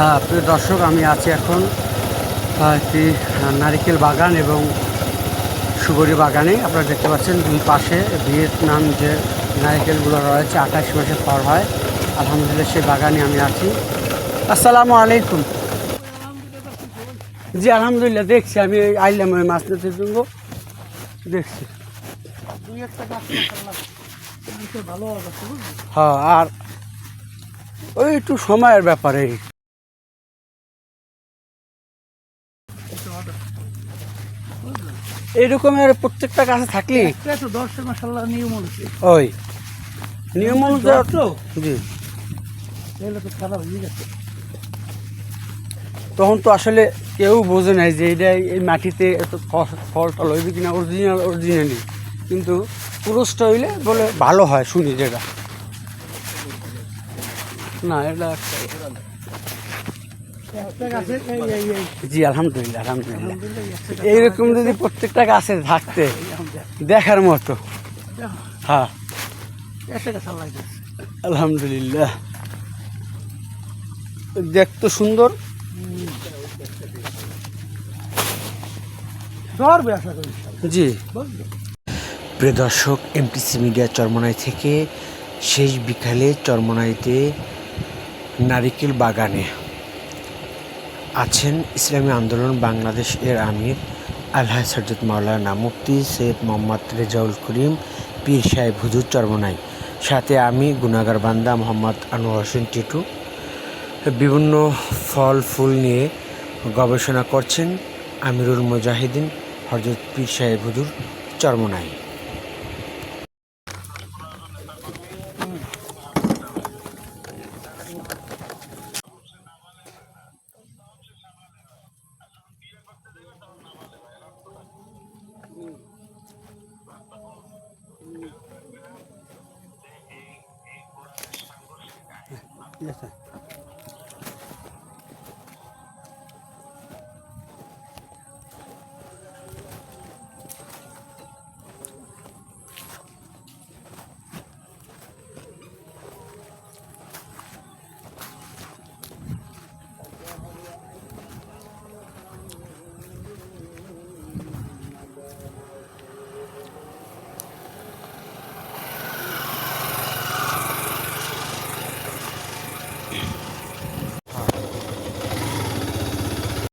হ্যাঁ প্রিয় দর্শক, আমি আছি এখন একটি নারিকেল বাগান এবং সুগরি বাগানে। আপনারা দেখতে পাচ্ছেন দুই পাশে ভিয়েতনাম যে নারিকেলগুলো রয়েছে আঠাশ মাসে ফল হয়। আলহামদুলিল্লাহ, সেই বাগানে আমি আছি। আসসালামু আলাইকুম। জি, আলহামদুলিল্লাহ, দেখছি। আমি আইলাম ওই মাছ নিতে জন্য। দেখছি। হ্যাঁ আর ওই একটু সময়ের ব্যাপারে। এরকমের প্রত্যেকটা গাছে থাকলে? তো দর্শক মাশাআল্লাহ নিয়ম হচ্ছে ওই। নিয়ম অনুযায়ী তো? জি। এগুলো তো খারাপ হয়ে গেছে। তখন তো আসলে কেউ বোঝে নাই যে এটা এই মাটিতে এত ফ- ফল টল হইবে কিনা অরিজিনাল অরিজিনালি কিন্তু পুরুষটা হইলে বলে ভালো হয় শুনি যেটা। না এটা একটা- একটা গাছে এই এই এই জি, আলহামদুলিল্লাহ আলহামদুলিল্লাহ। এইরকম যদি প্রত্যেকটা গাছে থাকতে, দেখার মতো। হ্যাঁ। আলহামদুলিল্লাহ। দেখতে সুন্দর। জি। প্রিয় দর্শক এমটিসি মিডিয়া চরমনাই থেকে শেষ বিকালে চরমনাইতে নারিকেল বাগানে আছেন ইসলামী আন্দোলন বাংলাদেশ এর আমির আলহাজ সরজত মাওলানা মুফতি সৈয়দ মোহাম্মদ রেজাউল করিম পীর সাহেব হুজুর চরমনাই। সাথে আমি গুনাগার বান্দা মোহাম্মদ আনোয়ার হোসেন টিটু। বিভিন্ন ফল ফুল নিয়ে গবেষণা করছেন আমিরুল মুজাহিদিন হরজত পীর সাহেব হুজুর চরমনাই। y ya est